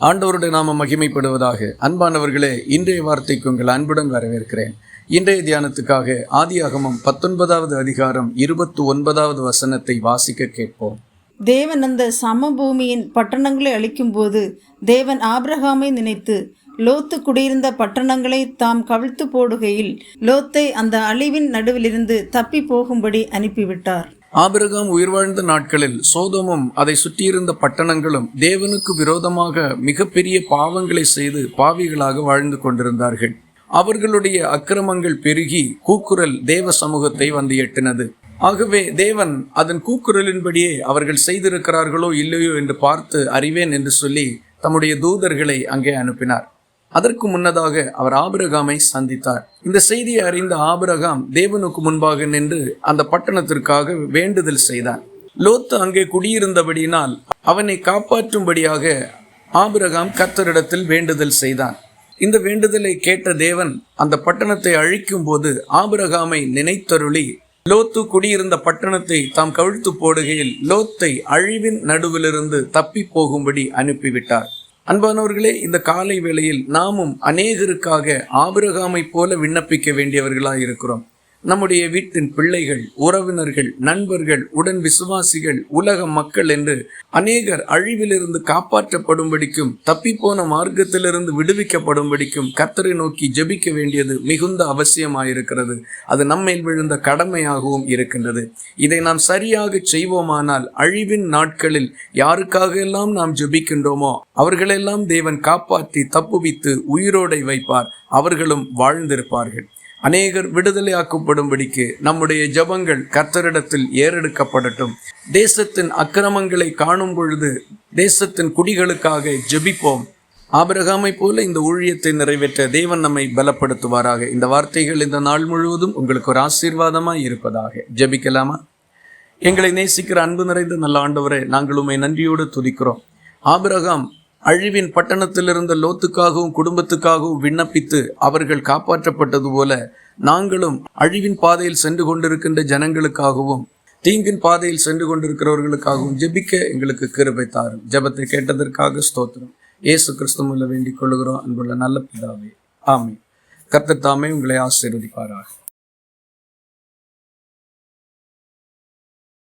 ஆண்டவருடைய நாம மகிமைப்படுவதாக. அன்பானவர்களே இன்றைய வார்த்தைக்கு உங்கள் அன்புடன் வரவேற்கிறேன். இன்றைய தியானத்துக்காக ஆதியாகமம் பத்தொன்பதாவது அதிகாரம் இருபத்தி ஒன்பதாவது வசனத்தை வாசிக்க கேட்போம். தேவன் அந்த சமபூமியின் பட்டணங்களை அழிக்கும்போது தேவன் ஆபிரகாமை நினைத்து லோத்து குடியிருந்த பட்டணங்களை தாம் கவிழ்த்து போடுகையில் லோத்தை அந்த அழிவின் நடுவிலிருந்து தப்பி போகும்படி அனுப்பிவிட்டார். ஆபிரகாம் உயிர் வாழ்ந்த நாட்களில் சோதமும் அதை சுற்றியிருந்த பட்டணங்களும் தேவனுக்கு விரோதமாக மிகப்பெரிய பாவங்களை செய்து பாவிகளாக வாழ்ந்து கொண்டிருந்தார்கள். அவர்களுடைய அக்கிரமங்கள் பெருகி கூக்குரல் தேவ சமூகத்தை வந்து எட்டினது. ஆகவே தேவன் அதன் கூக்குரலின்படியே அவர்கள் செய்திருக்கிறார்களோ இல்லையோ என்று பார்த்து அறிவேன் என்று சொல்லி தம்முடைய தூதர்களை அங்கே அனுப்பினார். அதற்கு முன்னதாக அவர் ஆபிரகாமை சந்தித்தார். இந்த செய்தியை அறிந்த ஆபிரகாம் தேவனுக்கு முன்பாக நின்று அந்த பட்டணத்திற்காக வேண்டுதல் செய்தார். லோத்து அங்கே குடியிருந்தபடியினால் அவனை காப்பாற்றும்படியாக ஆபிரகாம் கத்தரிடத்தில் வேண்டுதல் செய்தான். இந்த வேண்டுதலை கேட்ட தேவன் அந்த பட்டணத்தை அழிக்கும் போது ஆபிரகாமை நினைத்தருளி லோத்து குடியிருந்த பட்டணத்தை தாம் கவிழ்த்து போடுகையில் லோத்தை அழிவின் நடுவிலிருந்து தப்பி போகும்படி அனுப்பிவிட்டார். அன்பானவர்களே இந்த காலை வேளையில் நாமும் அநேகருக்காக ஆபிரகாமை போல விண்ணப்பிக்க வேண்டியவர்களாக இருக்கிறோம் நம்முடைய வீட்டின் பிள்ளைகள் உறவினர்கள் நண்பர்கள் உடன் விசுவாசிகள் உலக மக்கள் என்று அநேகர் அழிவிலிருந்து காப்பாற்றப்படும்படிக்கும் தப்பிப்போன மார்க்கத்திலிருந்து விடுவிக்கப்படும்படிக்கும் கர்த்தரை நோக்கி ஜெபிக்க வேண்டியது மிகுந்த அவசியமாயிருக்கிறது. அது நம்மேல் விழுந்த கடமையாகவும் இருக்கின்றது. இதை நாம் சரியாக செய்வோமானால் அழிவின் நாட்களில் யாருக்காக எல்லாம் நாம் ஜெபிக்கின்றோமோ அவர்களெல்லாம் தேவன் காப்பாற்றி தப்புவித்து உயிரோடை வைப்பார். அவர்களும் வாழ்ந்திருப்பார்கள். அநேகர் விடுதலையாக்கப்படும்படிக்கு நம்முடைய ஜபங்கள் கர்த்தரிடத்தில் ஏறெடுக்கப்படட்டும். தேசத்தின் அக்கிரமங்களை காணும் பொழுது தேசத்தின் குடிகளுக்காக ஜெபிப்போம். ஆபிரகாமை போல இந்த ஊழியத்தை நிறைவேற்ற தேவன் நம்மை பலப்படுத்துவாராக. இந்த வார்த்தைகள் இந்த நாள் முழுவதும் உங்களுக்கு ஒரு ஆசீர்வாதமாய் இருப்பதாக. ஜெபிக்கலாமா? எங்களை நேசிக்கிற அன்பு நிறைந்த நல்ல ஆண்டவரே நாங்கள் உண்மை நன்றியோடு துதிக்கிறோம். ஆபிரகாம் அழிவின் பட்டணத்திலிருந்த லோத்துக்காகவும் குடும்பத்துக்காகவும் விண்ணப்பித்து அவர்கள் காப்பாற்றப்பட்டது போல நாங்களும் அழிவின் பாதையில் சென்று கொண்டிருக்கின்ற ஜனங்களுக்காகவும் தீங்கின் பாதையில் சென்று கொண்டிருக்கிறவர்களுக்காகவும் ஜெபிக்க எங்களுக்கு கிருபை தாரும். ஜெபத்தை கேட்டதற்காக ஸ்தோத்திரம். இயேசு கிறிஸ்துமுல்ல வேண்டிக் கொள்ளுகிறோம். அன்புள்ள நல்ல பிதாவே ஆமே கர்த்தர் தாமே உங்களை ஆசீர்வதிப்பாராக.